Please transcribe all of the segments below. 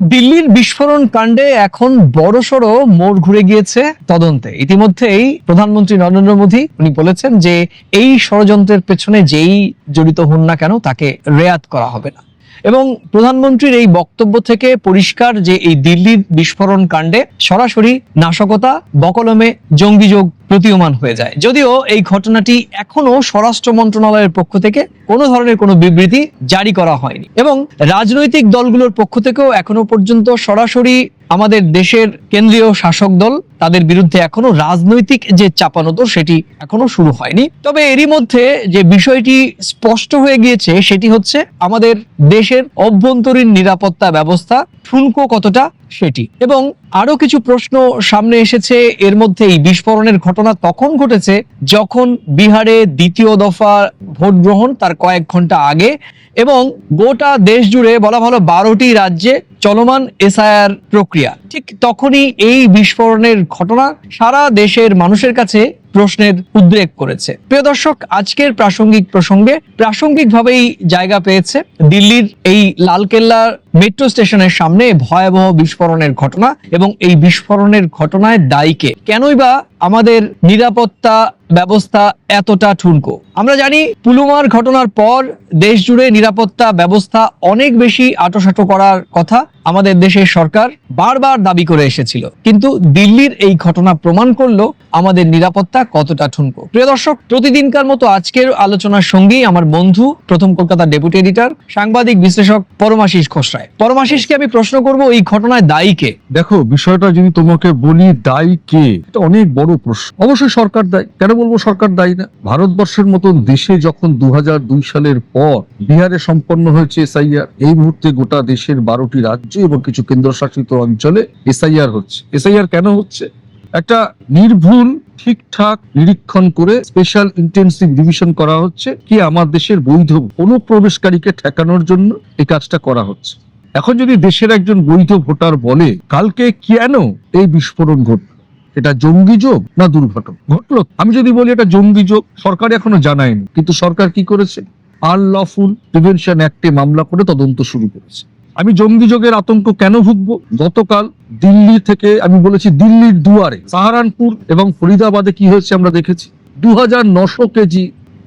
দিল্লির বিস্ফোরণ কাণ্ডে এখন বড়সড় মোড় ঘুরে গিয়েছে তদন্তে। ইতিমধ্যেই প্রধানমন্ত্রী নরেন্দ্র মোদী, উনি বলেছেন যে এই ষড়যন্ত্রের পেছনে যেই জড়িত হন না কেন, তাকে রেয়াত করা হবে না। এবং প্রধানমন্ত্রীর এই বক্তব্য থেকে পরিষ্কার যে এই দিল্লির বিস্ফোরণ কাণ্ডে সরাসরি নাশকতা, বকলমে জঙ্গিযোগ প্রতীয়মান হয়ে যায়। যদিও এই ঘটনাটি এখনও স্বরাষ্ট্র মন্ত্রণালয়ের পক্ষ থেকে কোনো ধরনের কোনো বিবৃতি জারি করা হয়নি। এবং রাজনৈতিক দলগুলোর পক্ষ থেকেও এখনও পর্যন্ত সরাসরি আমাদের দেশের কেন্দ্রীয় শাসক দল তাদের বিরুদ্ধে এখনও রাজনৈতিক যে চাপানোতো সেটি এখনও শুরু হয়নি। তবে এরই মধ্যে যে বিষয়টি স্পষ্ট হয়ে গিয়েছে সেটি হচ্ছে আমাদের দেশের অভ্যন্তরীণ নিরাপত্তা ব্যবস্থা ঠুনকো কতটা সেটি। এবং আরও কিছু প্রশ্ন সামনে এসেছে, এর মধ্যে এই বিস্ফোরণের ঘটনা তখন ঘটেছে যখন বিহারে দ্বিতীয় দফা ভোট গ্রহণ তার কয়েক ঘণ্টা আগে এবং গোটা দেশ জুড়ে বলা ভালো বারোটি রাজ্যে চলমান এসআইআর প্রক্রিয়া। ঠিক তখনই এই বিস্ফোরণের ঘটনা সারা দেশের মানুষের কাছে প্রশ্নের উদ্রেক করেছে। প্রিয় দর্শক, আজকের প্রাসঙ্গিক প্রসঙ্গে প্রাসঙ্গিকভাবেই জায়গা পেয়েছে দিল্লির এই লালকেল্লার মেট্রো স্টেশনের সামনে ভয়াবহ বিস্ফোরণের ঘটনা এবং এই বিস্ফোরণের ঘটনায় দায়ীকে কেনই বা আমাদের নিরাপত্তা ব্যবস্থা এতটা ঠুনকো? আমরা জানি পুলুমার ঘটনার পর দেশ জুড়ে নিরাপত্তা ব্যবস্থা অনেক বেশি আটোসাটো করার কথা আমাদের দেশের সরকার বারবার দাবি করে এসেছিল। কিন্তু দিল্লির এই ঘটনা প্রমাণ করল আমাদের নিরাপত্তা কতটা ঠুনকো। প্রিয় দর্শক, প্রতিদিনকার মতো আজকের আলোচনার সঙ্গেই আমার বন্ধু, প্রথম কলকাতা ডেপুটি এডিটর, সাংবাদিক বিশ্লেষক পরমাশিস খোসরায়। পরমাশিসকে আমি প্রশ্ন করব, এই ঘটনায় দায়ী কে? দেখো, বিষয়টা যদি তোমাকে বলি, দায়ী কে? এটা অনেক বড় প্রশ্ন। অবশ্যই সরকার দায়ী। কেন বলব সরকার দায়ী না? ভারতবর্ষের মতন দেশে যখন দু সালের পর বিহারে সম্পন্ন হয়েছে এসআইআর, এই মুহূর্তে গোটা দেশের বারোটি রাজ্য এবং কিছু কেন্দ্রশাসিত অঞ্চলে এসআইআর হচ্ছে। এসআইআর কেন হচ্ছে? একটা নির্ভুল, ঠিকঠাক নিরীক্ষণ করে স্পেশাল ইন্টেন্সিভ রিভিশন করা হচ্ছে, কি আমার দেশের বৈধ অনুপ্রবেশকারীকে ঠেকানোর জন্য এই কাজটা করা হচ্ছে। এখন যদি দেশের একজন বৈধ ভোটার বলে, কালকে কেন এই বিস্ফোরণ ঘটল এটা জঙ্গি যোগ না দুর্ঘটনা? ঘটলো। আমি যদি বলি এটা জঙ্গি যোগ, সরকার এখনও জানায়নি। কিন্তু সরকার কি করেছে? আনলফুল প্রিভেনশন অ্যাক্টে মামলা করে তদন্ত শুরু করেছে। আমি জঙ্গি যোগের আতঙ্ক কেন ভুগবো? গতকাল দিল্লি থেকে, আমি বলেছি দিল্লির দুয়ারে, সাহারানপুর এবং ফরিদাবাদে কি হয়েছে আমরা দেখেছি। দু হাজার নশো কেজি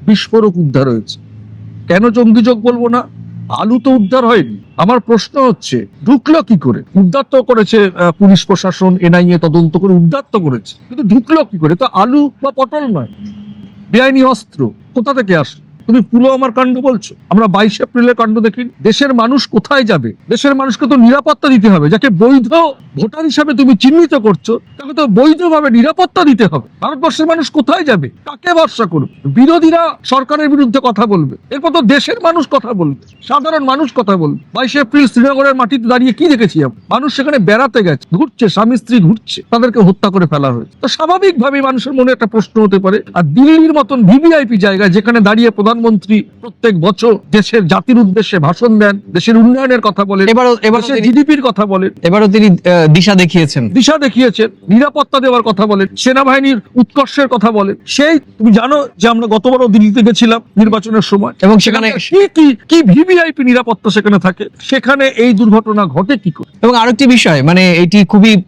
বিস্ফোরক উদ্ধার হয়েছে। কেন জঙ্গি যোগ বলব না? আলু তো উদ্ধার হয়নি। আমার প্রশ্ন হচ্ছে, ঢুকলো কি করে? উদ্ধার তো করেছে পুলিশ প্রশাসন, এনআইএ তদন্ত করে উদ্ধার তো করেছে। কিন্তু ঢুকলো কি করে? তো আলু বা পটল নয়। বেআইনি অস্ত্র, কোথা থেকে আসে তুমি পুলওয়ামার কাণ্ড বলছো। আমরা বাইশ এপ্রিলের কাণ্ড দেখি দেশের মানুষ কোথায় যাবে? দেশের মানুষকে তো নিরাপত্তা দিতে হবে। যাকে বৈধ ভোটার হিসাবে তুমি চিহ্নিত করছ, তাকে তো বৈধভাবে নিরাপত্তা দিতে হবে। ভারতবর্ষের মানুষ কোথায় যাবে? কাকে ভরসা করবে? বিরোধীরা সরকারের বিরুদ্ধে কথা বলবে। এরপর তো দেশের মানুষ কথা বলবে। সাধারণ মানুষ কথা বলবে। বাইশে এপ্রিল শ্রীনগরের মাটিতে দাঁড়িয়ে কি দেখেছি আমরা? মানুষ সেখানে বেড়াতে গেছে, ঘুরছে, স্বামী, স্ত্রী ঘুরছে। তাদেরকে হত্যা করে ফেলা হয়েছে। তো স্বাভাবিকভাবেই মানুষের মনে একটা প্রশ্ন হতে পারে। আর দিল্লির মতন ভিভিআইপি জায়গা যেখানে দাঁড়িয়ে প্রধানমন্ত্রী প্রত্যেক বছর দেশের জাতির উদ্দেশ্যে ভাষণ দেন দেশের উন্নয়নের কথা বলেন দেশের তিনি- জিডিপির কথা বলেন। এবারও তিনি দিশা দেখিয়েছেন। দিশা দেখিয়েছেন নিরাপত্তা দেওয়ার কথা বলেন সেনাবাহিনীর উৎকর্ষের কথা বলেন। সেই তুমি জানো যে আমরা গতবারও দিল্লিতে গেছিলাম নির্বাচনের সময়। এবং সেখানে কি কি ভিভিআইপি নিরাপত্তা সেখানে থাকে? সেখানে এই দুর্ঘটনা ঘটে কি করে? এবং আরেকটি বিষয় মানে এটি খুবই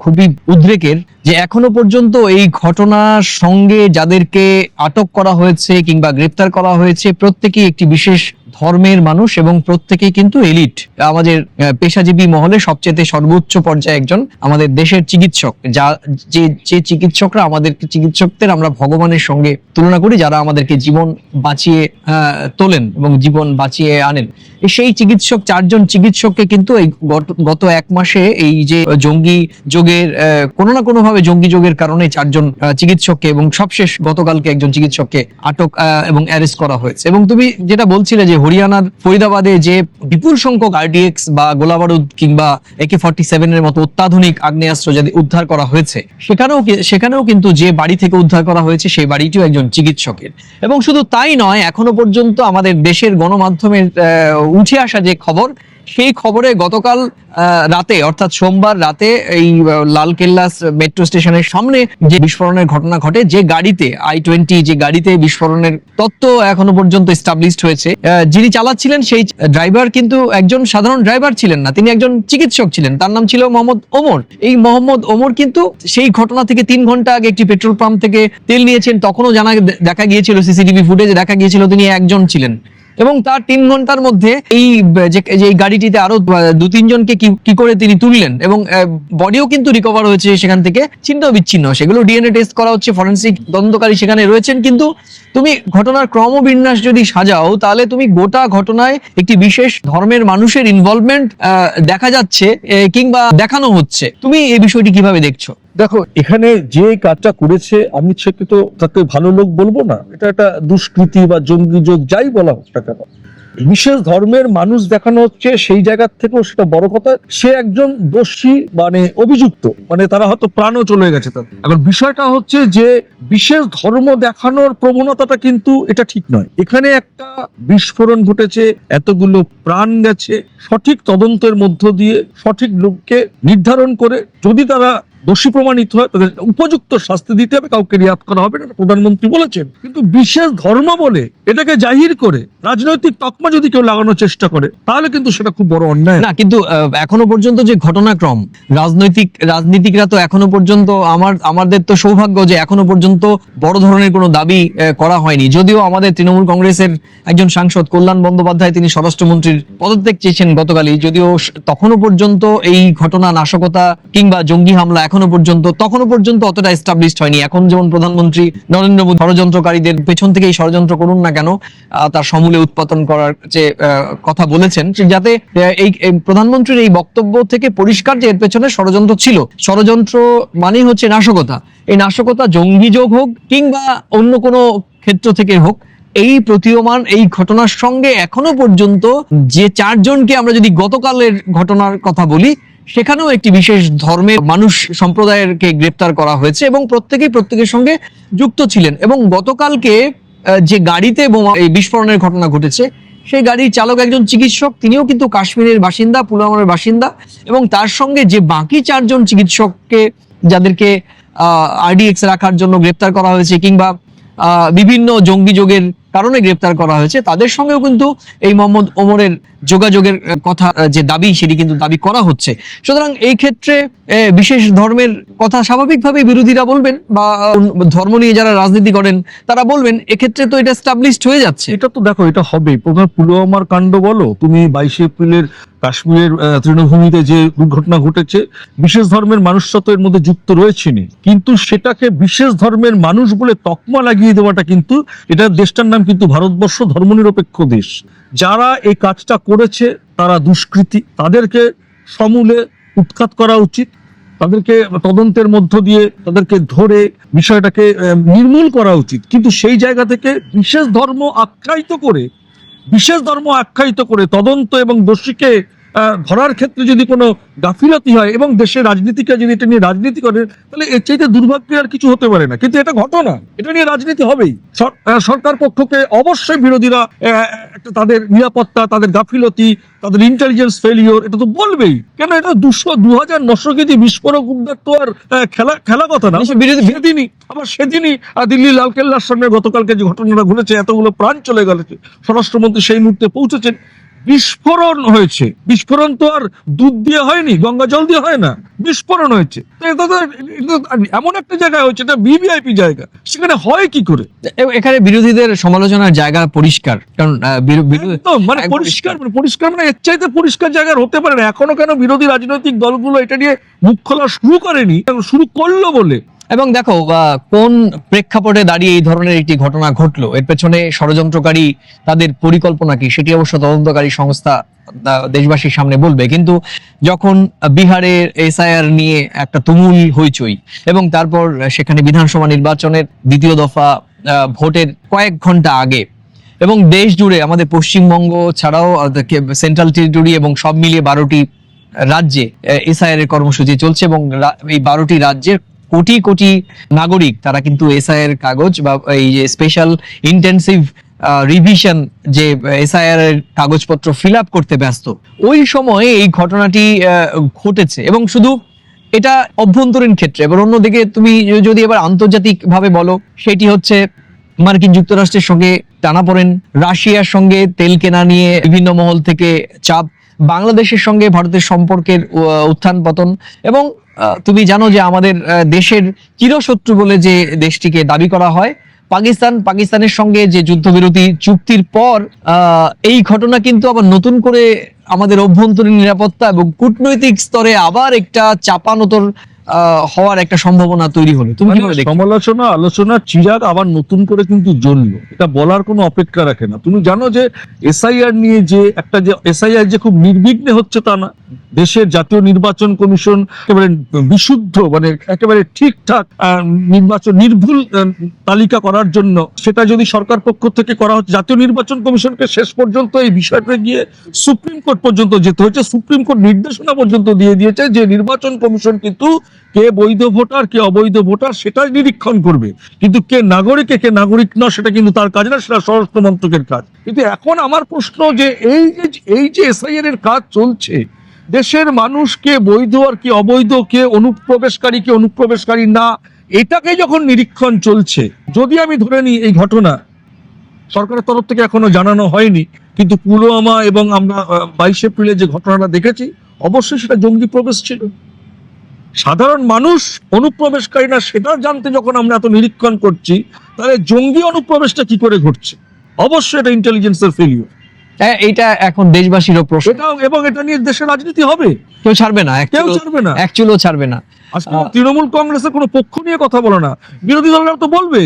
খুবই উদ্রেকের যে এখনও পর্যন্ত এই ঘটনার সঙ্গে যাদেরকে আটক করা হয়েছে কিংবা গ্রেপ্তার করা হয়েছে, প্রত্যেকেই একটি বিশেষ ধর্মের মানুষ এবং প্রত্যেকেই কিন্তু এলিট আমাদের পেশাজীবী মহলে সবচেয়ে সর্বোচ্চ পর্যায়ে একজন আমাদের দেশের চিকিৎসক। যা, যে যে চিকিৎসকরা আমাদের চিকিৎসকদের আমরা ভগবানের সঙ্গে তুলনা করি, যারা আমাদেরকে জীবন বাঁচিয়ে তোলেন এবং জীবন বাঁচিয়ে আনেন। সেই চিকিৎসক, চারজন চিকিৎসককে কিন্তু এই গত- এক মাসে এই যে জঙ্গি যোগের কোনো না কোনো ভাবে জঙ্গি যোগের কারণে চারজন চিকিৎসককে এবং সবশেষ গতকালকে একজন চিকিৎসককে আটক এবং অ্যারেস্ট করা হয়েছে। এবং তুমি যেটা বলছিলে যে হরিয়ানার ফরিদাবাদে যে বিপুল সংখ্যক আরডিএক্স বা গোলাবারুদ কিংবা একে ফর্টি সেভেনের মতো অত্যাধুনিক আগ্নেয়াস্ত্র যদি উদ্ধার করা হয়েছে, সেখানেও সেখানেও কিন্তু যে বাড়ি থেকে উদ্ধার করা হয়েছে, সেই বাড়িটিও একজন চিকিৎসকের। এবং শুধু তাই নয়, এখনও পর্যন্ত আমাদের দেশের গণমাধ্যমের উঠে আসা যে খবর সেই খবরে গতকাল রাতে, অর্থাৎ সোমবার রাতে এই লালকেল্লা মেট্রো স্টেশনের সামনে যে বিস্ফোরণের ঘটনা ঘটে, যে গাড়িতে আই টোয়েন্টি যে গাড়িতে বিস্ফোরণের তত্ত্ব এখনও পর্যন্ত স্টাবলিশড হয়েছে যিনি চালাচ্ছিলেন সেই ড্রাইভার কিন্তু একজন সাধারণ ড্রাইভার ছিলেন না, তিনি একজন চিকিৎসক ছিলেন, তার নাম ছিল মোহাম্মদ ওমর। এই মোহাম্মদ ওমর কিন্তু সেই ঘটনা থেকে তিন ঘণ্টা আগে একটি পেট্রোল পাম্প থেকে তেল নিয়েছেন, তখনও জানা দেখা গিয়েছিল, সিসিটিভি ফুটেজে দেখা গিয়েছিল তিনি একজন ছিলেন। এবং তার তিন ঘণ্টার মধ্যে এই, যে গাড়িটিতে আরও দু তিনজনকে কি করে তিনি তুললেন এবং বডিও কিন্তু রিকভার হয়েছে সেখান থেকে। ছিন্ন বিচ্ছিন্ন। সেগুলো ডিএনএ টেস্ট করা হচ্ছে ফরেন্সিক তদন্তকারী সেখানে রয়েছেন। কিন্তু তুমি ঘটনার ক্রমবিন্যাস যদি সাজাও, তাহলে তুমি গোটা ঘটনায় একটি বিশেষ ধর্মের মানুষের ইনভলভমেন্ট দেখা যাচ্ছে কিংবা দেখানো হচ্ছে। তুমি এই বিষয়টি কীভাবে দেখছ? দেখো, এখানে যে কাজটা করেছে আমি সেকে তো তাকে ভালো লোক বলব না। এটা একটা দুষ্কৃতি বা জঙ্গি যোগ, যাই বলা হোক বিশেষ ধর্মের মানুষ দেখানো হচ্ছে, সেই জায়গার থেকেও সেটা বড় কথা। সে একজন দোষী মানে অভিযুক্ত। মানে তারা হয়তো প্রাণও চলে গেছে তার। এখন বিষয়টা হচ্ছে যে, বিশেষ ধর্ম দেখানোর প্রবণতাটা কিন্তু এটা ঠিক নয়। এখানে একটা বিস্ফোরণ ঘটেছে, এতগুলো প্রাণ গেছে। সঠিক তদন্তের মধ্য দিয়ে সঠিক লোককে নির্ধারণ করে, যদি তারা দোষী প্রমাণিত হয়, তাদের উপযুক্ত শাস্তি দিতে হবে, কাউকে রিয়াদ করা হবে না প্রধানমন্ত্রী বলেছেন। কিন্তু বিশেষ ধর্ম বলে এটাকে জাহির করে রাজনৈতিক তকমা যদি কেউ লাগানোর চেষ্টা করে, তাহলে কিন্তু সেটা খুব বড় অন্যায়। না, কিন্তু এখনও পর্যন্ত যে ঘটনাক্রম, রাজনৈতিক, রাজনীতিকরা তো এখনও পর্যন্ত আমার, আমাদের তো সৌভাগ্য যে এখনও পর্যন্ত বড় ধরনের কোনো দাবি করা হয়নি। যদিও আমাদের তৃণমূল কংগ্রেসের একজন সাংসদ কল্যাণ বন্দ্যোপাধ্যায়, তিনি স্বরাষ্ট্রমন্ত্রীর পদত্যাগ চেয়েছেন গতকালই, যদিও তখনও পর্যন্ত এই ঘটনা নাশকতা কিংবা জঙ্গি হামলা এখনও পর্যন্ত তখনও পর্যন্ত অতটা এস্টাবলিশড হয়নি। এখন যেমন প্রধানমন্ত্রী নরেন্দ্র মোদী ষড়যন্ত্রকারীদের পেছন থেকে এই ষড়যন্ত্র করুন না কেন তার সমূলে উৎপাদন করার যে কথা বলেছেন যাতে এই প্রধানমন্ত্রীর এই বক্তব্য থেকে পরিষ্কার যে এর পেছনে ষড়যন্ত্র ছিল। ষড়যন্ত্র মানেই হচ্ছে নাশকতা। এই নাশকতা জঙ্গি যোগ হোক কিংবা অন্য কোনো ক্ষেত্র থেকে হোক, এই প্রতীয়মান এই ঘটনার সঙ্গে এখনও পর্যন্ত যে চারজনকে আমরা যদি গতকালের ঘটনার কথা বলি সেখানেও একটি বিশেষ ধর্মের মানুষ সম্প্রদায়েরকে গ্রেপ্তার করা হয়েছে এবং প্রত্যেকেই প্রত্যেকের সঙ্গে যুক্ত ছিলেন এবং গতকালকে যে গাড়িতে বোমা, এই বিস্ফোরণের ঘটনা ঘটেছে, সেই গাড়ির চালক একজন চিকিৎসক, তিনিও কিন্তু কাশ্মীরের বাসিন্দা, পুলওয়ামার বাসিন্দা এবং তার সঙ্গে যে বাকি চারজন চিকিৎসককে যাদেরকে আরডিএক্স রাখার জন্য গ্রেপ্তার করা হয়েছে কিংবা বিভিন্ন জঙ্গি যোগের কারণে গ্রেপ্তার করা হয়েছে। তাদের সঙ্গেও কিন্তু এই মোহাম্মদ ওমরের যোগাযোগের কথা যে দাবি, সেটি কিন্তু দাবি করা হচ্ছে। সুতরাং এই ক্ষেত্রে বিশেষ ধর্মের কথা স্বাভাবিকভাবে বিরোধীরা বলবেন বা ধর্ম নিয়ে যারা রাজনীতি করেন, তারা বলবেন, এক্ষেত্রে তো এটা স্টাবলিশড হয়ে যাচ্ছে। এটা তো দেখো, এটা হবে প্রধান পুলওয়ামার কাণ্ড বলো, তুমি বাইশে এপ্রিলের কাশ্মীরের তৃণভূমিতে যে দুর্ঘটনা ঘটেছে, বিশেষ ধর্মের মানুষরা তো এর মধ্যে যুক্ত রয়েছেনি কিন্তু সেটাকে বিশেষ ধর্মের মানুষ বলে তকমা লাগিয়ে দেওয়াটা কিন্তু, এটা দেশটার নাম কিন্তু ভারতবর্ষ ধর্মনিরপেক্ষ দেশ। যারা এই কাজটা করেছে, তারা দুষ্কৃতি। তাদেরকে সমূলে উৎখাত করা উচিত। তাদেরকে তদন্তের মধ্য দিয়ে তাদেরকে ধরে বিষয়টাকে নির্মূল করা উচিত। কিন্তু সেই জায়গা থেকে বিশেষ ধর্ম আখ্যায়িত করে, বিশেষ ধর্ম আখ্যায়িত করে তদন্ত এবং দোষীকে ধরার ক্ষেত্রে যদি কোনো গাফিলতি হয় এবং দেশের রাজনীতিকে যদি এটা নিয়ে রাজনীতি করে তাহলে এর চাইতে দুর্ভাগ্যের আর কিছু হতে পারে না। কিন্তু এটা ঘটনা। এটা নিয়ে রাজনীতি হবেই। সরকার পক্ষকে অবশ্যই বিরোধীরা একটা তাদের নিরাপত্তা তাদের গাফিলতি তাদের ইন্টেলিজেন্স ফেলিওর এটা তো বলবেই। কেন এটা দুশো দু হাজার নশো কেজি বিস্ফোরক উদ্ধার তো আর খেলা খেলা কথা না। বিরোধী সেদিনই আবার সেদিনই দিল্লি লালকেল্লার সামনে গতকালকে যে ঘটনাটা ঘটেছে এতগুলো প্রাণ চলে গেল স্বরাষ্ট্রমন্ত্রী সেই মুহূর্তে পৌঁছেছেন। বিস্ফোরণ হয়েছে। বিস্ফোরণ তো আর দুধ দিয়ে হয়নি গঙ্গা জল দিয়ে হয় না। বিস্ফোরণ হয়েছে। এমন একটা জায়গায় হচ্ছে এটা ভিভিআইপি জায়গা। সেখানে হয় কি করে? এখানে বিরোধীদের সমালোচনার জায়গা পরিষ্কার। কারণ মানে পরিষ্কার মানে পরিষ্কার মানে এর চাইতে পরিষ্কার জায়গার হতে পারে না। এখনও কেন বিরোধী রাজনৈতিক দলগুলো এটা নিয়ে মুখ খোলা শুরু করেনি? শুরু করল বলে? এবং দেখো কোন প্রেক্ষাপটে দাঁড়িয়ে এই ধরনের একটি ঘটনা ঘটলো? এর পেছনে ষড়যন্ত্রকারী তাদের পরিকল্পনা কি? সেটি অবশ্য তদন্তকারী সংস্থা দেশবাসীর সামনে বলবে। কিন্তু যখন বিহারের এসআইআর নিয়ে একটা তুমুল হইচই এবং তারপর সেখানে বিধানসভা নির্বাচনের দ্বিতীয় দফা ভোটের কয়েক ঘণ্টা আগে এবং দেশ জুড়ে আমাদের পশ্চিমবঙ্গ ছাড়াও সেন্ট্রাল টেরিটরি এবং সব মিলিয়ে বারোটি রাজ্যে এসআইআর এর কর্মসূচি চলছে এবং এই বারোটি রাজ্যের কোটি কোটি নাগরিক, তারা কিন্তু এসআইআর কাগজ বা এই যে স্পেশাল ইন্টেন্সিভ রিভিশন যে এসআইআর এর কাগজপত্র ফিল আপ করতে ব্যস্ত, ওই সময়ে এই ঘটনাটি ঘটেছে এবং শুধু এটা অভ্যন্তরীণ ক্ষেত্রে। এবার অন্যদিকে তুমি যদি এবার আন্তর্জাতিক ভাবে বলো, সেটি হচ্ছে মার্কিন যুক্তরাষ্ট্রের সঙ্গে টানাপোড়েন রাশিয়ার সঙ্গে তেল কেনা নিয়ে বিভিন্ন মহল থেকে চাপ, বাংলাদেশের সঙ্গে ভারতের সম্পর্কের উত্থান পতন এবং তুমি জানো যে আমাদের দেশের চিরশত্রু বলে যে দেশটিকে দাবি করা হয় পাকিস্তান পাকিস্তানের সঙ্গে যে যুদ্ধবিরতি চুক্তির পর এই ঘটনা কিন্তু আবার নতুন করে আমাদের অভ্যন্তরীণ নিরাপত্তা এবং কূটনৈতিক স্তরে আবার একটা চাপানোতর আহ, হওয়ার একটা সম্ভাবনা তৈরি হলো। তুমি কীভাবে সমালোচনা আলোচনা চিরাগ আবার নতুন করে কিন্তু জ্বললো এটা বলার কোনো অপেক্ষা রাখে না। তুমি জানো যে এসআইআর নিয়ে যে একটা যে এসআইআর যে খুব নির্বিঘ্নে হচ্ছে তা না। দেশের জাতীয় নির্বাচন কমিশন একেবারে বিশুদ্ধ মানে একেবারে ঠিকঠাক নির্বাচন নির্ভুল তালিকা করার জন্য সেটা যদি সরকার পক্ষ থেকে করা হচ্ছে, জাতীয় নির্বাচন কমিশনকে শেষ পর্যন্ত এই বিষয়টা গিয়ে সুপ্রিম কোর্ট পর্যন্ত যেতে হয়েছে, সুপ্রিম কোর্ট নির্দেশনা পর্যন্ত দিয়ে দিয়েছে যে নির্বাচন কমিশন কিন্তু কে বৈধ ভোটার, কে অবৈধ ভোটার সেটাই নিরীক্ষণ করবে। কিন্তু কে নাগরিক কে নাগরিক না, সেটা কিন্তু তার কাজ না, সেটা স্বরাষ্ট্র মন্ত্রকের কাজ। কিন্তু এখন আমার প্রশ্ন যে এই যে এই যে এসআইআর এর কাজ চলছে দেশের মানুষকে বৈধ আর কি অবৈধ, কে অনুপ্রবেশকারী কে অনুপ্রবেশকারী না, এটাকে যখন নিরীক্ষণ চলছে, যদি আমি ধরে নিই এই ঘটনা, সরকারের তরফ থেকে এখনও জানানো হয়নি, কিন্তু পুলওয়ামা এবং আমরা বাইশে এপ্রিলে যে ঘটনাটা দেখেছি, অবশ্যই সেটা জঙ্গি প্রবেশ ছিল। সাধারণ মানুষ অনুপ্রবেশকারী না, সেটা জানতে যখন আমরা এত নিরীক্ষণ করছি, তাহলে জঙ্গি অনুপ্রবেশটা কি করে ঘটছে? অবশ্যই এটা ইন্টেলিজেন্সের ফেলিওর এইটা এখন দেশবাসীরও প্রশ্ন। এবং এটা নিয়ে দেশের রাজনীতি হবে। কেউ ছাড়বে না কেউ ছাড়বে না। অ্যাকচুয়ালিও ছাড়বে না। আজকে তৃণমূল কংগ্রেসের কোনো পক্ষ নিয়ে কথা বলে না। বিরোধী দলরা তো বলবে।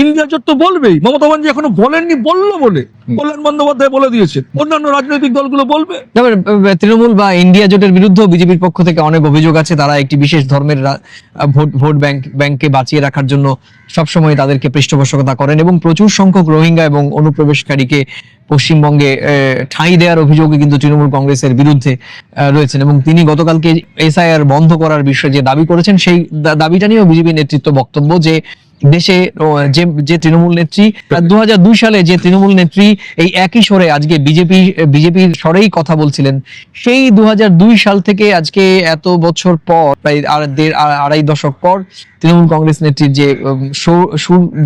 ইন্ডিয়া জোট তো বলবেই। মমতা ব্যানার্জি এখনও বলেননি বলল বলে। কল্যাণ বন্দ্যোপাধ্যায় বলে দিয়েছে। অন্যান্য রাজনৈতিক দলগুলো বলবে। তৃণমূল বা ইন্ডিয়া জোটের বিরুদ্ধে বিজেপির পক্ষ থেকে অনেক অভিযোগ আছে। তারা একটি বিশেষ ধর্মের ভোট ভোট ব্যাংক ব্যাংককে বাঁচিয়ে রাখার জন্য সবসময় তাদেরকে পৃষ্ঠপোষকতা করেন এবং প্রচুর সংখ্যক রোহিঙ্গা এবং অনুপ্রবেশকারীকে পশ্চিমবঙ্গে ঠাঁই দেওয়ার অভিযোগে কিন্তু তৃণমূল কংগ্রেসের বিরুদ্ধে রয়েছেন। এবং তিনি গতকালকে এসআইআর বন্ধ করার বিষয়ে যে দাবি করেছেন, সেই দাবিটা নিয়েও বিজেপি নেতৃত্ব বক্তব্য যে দেশে যে যে তৃণমূল নেত্রী দু হাজার দুই সালে যে তৃণমূল নেত্রী এই একই স্বরে আজকে বিজেপি, বিজেপির স্বরেই কথা বলছিলেন, সেই দু হাজার দুই সাল থেকে আজকে এত বছর পর, প্রায় আড়াই দশক পর তৃণমূল কংগ্রেস নেত্রীর যে সুর-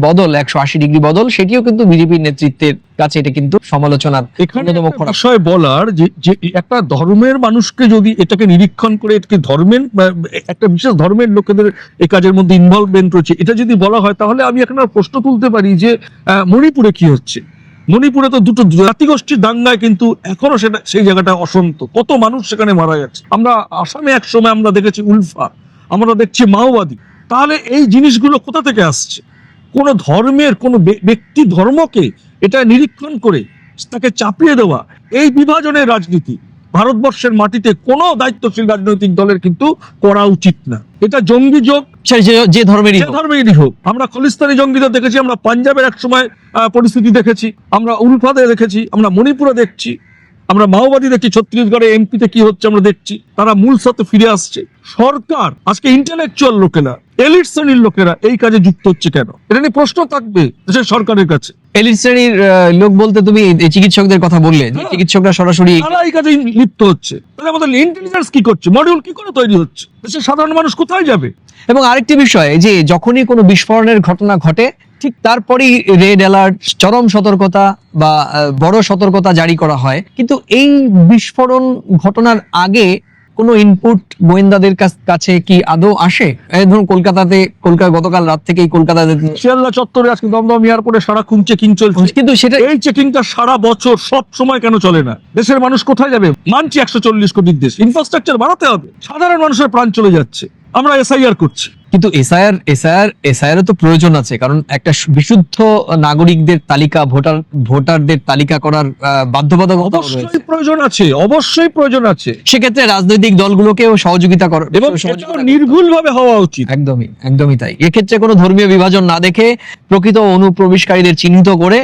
বদল একশো আশি ডিগ্রি বদল সেটিও কিন্তু বিজেপির নেতৃত্বের কাছে এটা কিন্তু একটা বিষয় বলার যে একটা ধর্মের মানুষকে যদি এটাকে নিরীক্ষণ করে এটাকে ধর্মের একটা বিশেষ ধর্মের লোকেদের এই কাজের মধ্যে ইনভলভমেন্ট রয়েছে এটা যদি বলা হয় তাহলে আমি এখন আর প্রশ্ন তুলতে পারি যে আহ, মণিপুরে কি হচ্ছে? মণিপুরে তো দুটো জাতিগোষ্ঠীর দাঙ্গায় কিন্তু এখনও সেটা সেই জায়গাটা অসন্ত কত মানুষ সেখানে মারা যাচ্ছে? আমরা আসামে এক সময় আমরা দেখেছি উলফা আমরা দেখছি মাওবাদী। তাহলে এই জিনিসগুলো কোথা থেকে আসছে? কোন ধর্মের কোন ব্যক্তি ধর্মকে এটা নিরীক্ষণ করে তাকে চাপিয়ে দেওয়া এই বিভাজনের রাজনীতি ভারতবর্ষের মাটিতে কোনো দায়িত্বশীল রাজনৈতিক দলের কিন্তু করা উচিত না। এটা জঙ্গি যোগ যে- ধর্মেরই যে হোক। ধর্মেরই হোক। আমরা খলিস্তানি জঙ্গিদের দেখেছি আমরা পাঞ্জাবের এক সময় পরিস্থিতি দেখেছি আমরা উলফাতে দেখেছি আমরা মণিপুরে দেখছি। আমরা মাওবাদী দেখছি ছত্তিশগড়ে এমপিতে কি হচ্ছে আমরা দেখছি। তারা মূল সাথে ফিরে আসছে। সরকার আজকে ইন্টেলেকচুয়াল লোকেরা এলিট শ্রেণির লোকেরা এই কাজে যুক্ত হচ্ছে কেন? এটা নিয়ে প্রশ্ন থাকবে দেশের সরকারের কাছে। এলিট শ্রেণির লোক বলতে তুমি এই চিকিৎসকদের কথা বললে হ্যাঁ। চিকিৎসকরা সরাসরি তারা এই কাজে লিপ্ত হচ্ছে। তাহলে আমাদের ইন্টেলিজেন্স কি করছে? মডিউল কি করে তৈরি হচ্ছে? দেশের সাধারণ মানুষ কোথায় যাবে? এবং আরেকটি বিষয় যে যখনই কোনো বিস্ফোরণের ঘটনা ঘটে ঠিক তারপরেই রেড অ্যালার্ট চরম সতর্কতা বা বড় সতর্কতা জারি করা হয়। কিন্তু এই বিস্ফোরণ ঘটনার আগে কোনো ইনপুট গোয়েন্দাদের কাছ- কি আদৌ আসে? ধরুন কলকাতাতে কলকাতা গতকাল রাত থেকেই কলকাতাতে শিয়ালদা চত্বরে আজকে দমদম এয়ারপোর্টে সারাক্ষণ চেকিং চলছে। কিন্তু সেটা এই চেকিংটা সারা বছর সব সময় কেন চলে না? দেশের মানুষ কোথায় যাবে? মানছি একশো চল্লিশ কোটির দেশ। ইনফ্রাস্ট্রাকচার বাড়াতে হবে। সাধারণ মানুষের প্রাণ চলে যাচ্ছে। আমরা এসআইআর করছি। কিন্তু এসআইআর এসআইআর এসআইআর তো প্রয়োজন আছে কারণ একটা বিশুদ্ধ নাগরিকদের তালিকা ভোটার ভোটারদের তালিকা করার বাধ্যবাধকতা অবশ্যই প্রয়োজন আছে অবশ্যই প্রয়োজন আছে। সেক্ষেত্রে রাজনৈতিক দলগুলোকেও সহযোগিতা কর এবং সহযোগিতা এটাও করতে নির্ভুল ভাবে হওয়া উচিত। একদমই একদমই তাই। এক্ষেত্রে কোনো ধর্মীয় বিভাজন না দেখে প্রকৃত অনুপ্রবেশকারীদের চিহ্নিত করে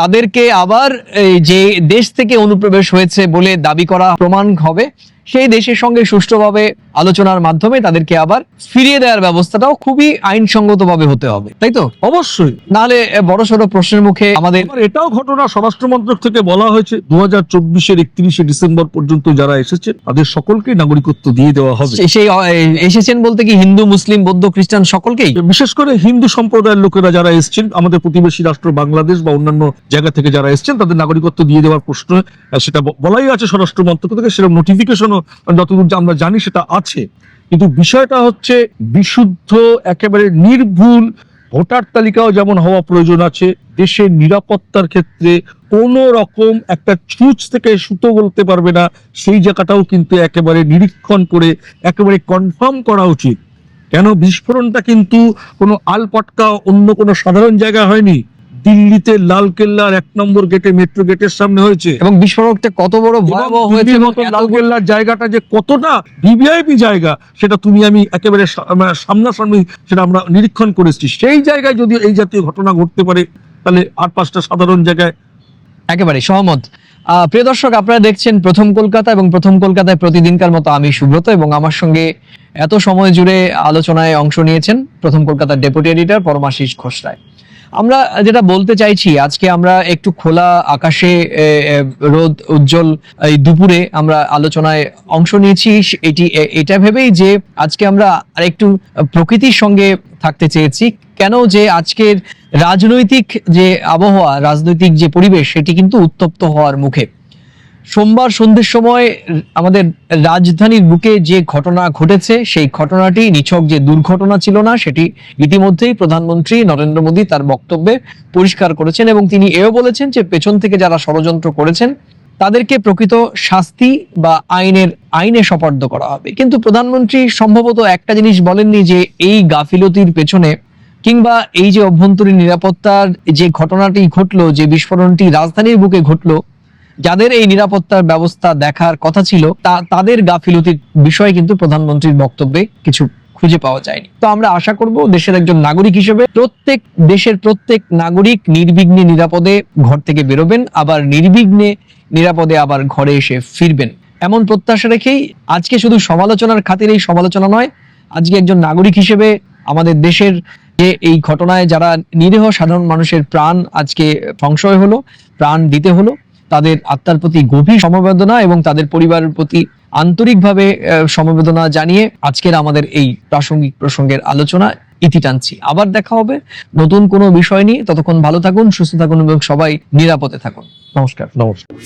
তাদেরকে আবার এই যে দেশ থেকে অনুপ্রবেশ হয়েছে বলে দাবি করা প্রমাণ হবে সেই দেশের সঙ্গে সুষ্ঠুভাবে আলোচনার মাধ্যমে তাদেরকে আবার ফিরিয়ে দেওয়ার ব্যবস্থা ব্যবস্থাটাও খুবই আইনসঙ্গত ভাবে হতে হবে তাই তো? অবশ্যই। নাহলে বড় সড়ো প্রশ্নের মুখে আমাদের এটাও ঘটনা স্বরাষ্ট্র মন্ত্রক থেকে বলা হয়েছে দু হাজার চব্বিশের একত্রিশে ডিসেম্বর পর্যন্ত যারা এসেছেন তাদের সকলকে নাগরিকত্ব দিয়ে দেওয়া হবে। সেই এসেছেন বলতে কি হিন্দু মুসলিম বৌদ্ধ খ্রিস্টান সকলকেই? বিশেষ করে হিন্দু সম্প্রদায়ের লোকেরা যারা এসেছেন আমাদের প্রতিবেশী রাষ্ট্র বাংলাদেশ বা অন্যান্য জায়গা থেকে যারা এসেছেন তাদের নাগরিকত্ব দিয়ে দেওয়ার প্রশ্ন সেটা বলাই আছে স্বরাষ্ট্র মন্ত্রক থেকে সেটা নোটিফিকেশনও যতদূর যা আমরা জানি সেটা আছে। কিন্তু বিষয়টা হচ্ছে বিশুদ্ধ, একেবারে নির্ভুল, ভোটার তালিকাও যেমন হওয়া প্রয়োজন আছে, দেশের নিরাপত্তার ক্ষেত্রে কোন রকম একটা ছুঁচ থেকে সুতো বলতে পারবে না, সেই জায়গাটাও কিন্তু একেবারে নিরীক্ষণ করে, একেবারে কনফার্ম করা উচিত। কেন? বিস্ফোরণটা কিন্তু কোনো আলপটকা অন্য কোনো সাধারণ জায়গা হয়নি। দিল্লিতে লাল কেল্লার এক নম্বর গেটে মেট্রো গেটের সামনে হয়েছে। এবং বিস্ফোরকটা কত বড় ভয়াবহ হয়েছে দিল্লির এবং লাল কেল্লার জায়গাটা যে কতটা ভিভিআইপি জায়গা সেটা তুমি আমি একেবারে মানে সামনাসামনি সেটা আমরা নিরীক্ষণ করেছি। সেই জায়গায় যদি এই জাতীয় ঘটনা ঘটতে পারে তাহলে আর পাঁচটা সাধারণ জায়গায় একেবারে সহমত। আহ, প্রিয় দর্শক আপনারা দেখছেন প্রথম কলকাতা এবং প্রথম কলকাতায় প্রতিদিনকার মতো আমি সুব্রত এবং আমার সঙ্গে এত সময় জুড়ে আলোচনায় অংশ নিয়েছেন প্রথম কলকাতার ডেপুটি এডিটর পরমাশিস ঘোষরায় আমরা যেটা বলতে চাইছি, আজকে আমরা একটু খোলা আকাশে রোদ উজ্জ্বল, এই দুপুরে আমরা আলোচনায় অংশ নিয়েছি। এটি এটা ভেবেই যে আজকে আমরা আরেকটু প্রকৃতির সঙ্গে থাকতে চেয়েছি। কেন যে আজকের রাজনৈতিক যে আবহাওয়া, রাজনৈতিক যে পরিবেশ, সেটি কিন্তু উত্তপ্ত হওয়ার মুখে। সোমবার সন্ধ্যের সময় আমাদের রাজধানীর বুকে যে ঘটনা ঘটেছে, সেই ঘটনাটি নিছক যে দুর্ঘটনা ছিল না, সেটি ইতিমধ্যেই প্রধানমন্ত্রী নরেন্দ্র মোদী তার বক্তব্যে পরিষ্কার করেছেন এবং তিনি এও বলেছেন যে পেছন থেকে যারা ষড়যন্ত্র করেছেন, তাদেরকে প্রকৃত শাস্তি বা আইনের আইনে সপর্দ করা হবে। কিন্তু প্রধানমন্ত্রী সম্ভবত একটা জিনিস বলেননি যে এই গাফিলতির পেছনে কিংবা এই যে অভ্যন্তরীণ নিরাপত্তার যে ঘটনাটি ঘটলো, যে বিস্ফোরণটি রাজধানীর বুকে ঘটলো যাদের এই নিরাপত্তার ব্যবস্থা দেখার কথা ছিল, তা তাদের গাফিলতির বিষয়ে কিন্তু প্রধানমন্ত্রীর বক্তব্যে কিছু খুঁজে পাওয়া যায়নি। তো আমরা আশা করব দেশের একজন নাগরিক হিসেবে প্রত্যেক, দেশের প্রত্যেক নাগরিক নির্বিঘ্নে নিরাপদে ঘর থেকে বেরোবেন, আবার নির্বিঘ্নে নিরাপদে আবার ঘরে এসে ফিরবেন। এমন প্রত্যাশা রেখেই আজকে শুধু সমালোচনার খাতির এই সমালোচনা নয়, আজকে একজন নাগরিক হিসেবে আমাদের দেশের যে এই ঘটনায় যারা নিরীহ সাধারণ মানুষের প্রাণ আজকে সংশয় হলো, প্রাণ দিতে হলো তাদের আত্মার প্রতি গভীর সমবেদনা এবং তাদের পরিবারের প্রতি আন্তরিকভাবে সমবেদনা জানিয়ে আজকের আমাদের এই প্রাসঙ্গিক প্রসঙ্গের আলোচনা ইতি টানছি। আবার দেখা হবে নতুন কোনো বিষয় নিয়ে। ততক্ষণ ভালো থাকুন, সুস্থ থাকুন এবং সবাই নিরাপদে থাকুন। নমস্কার। নমস্কার।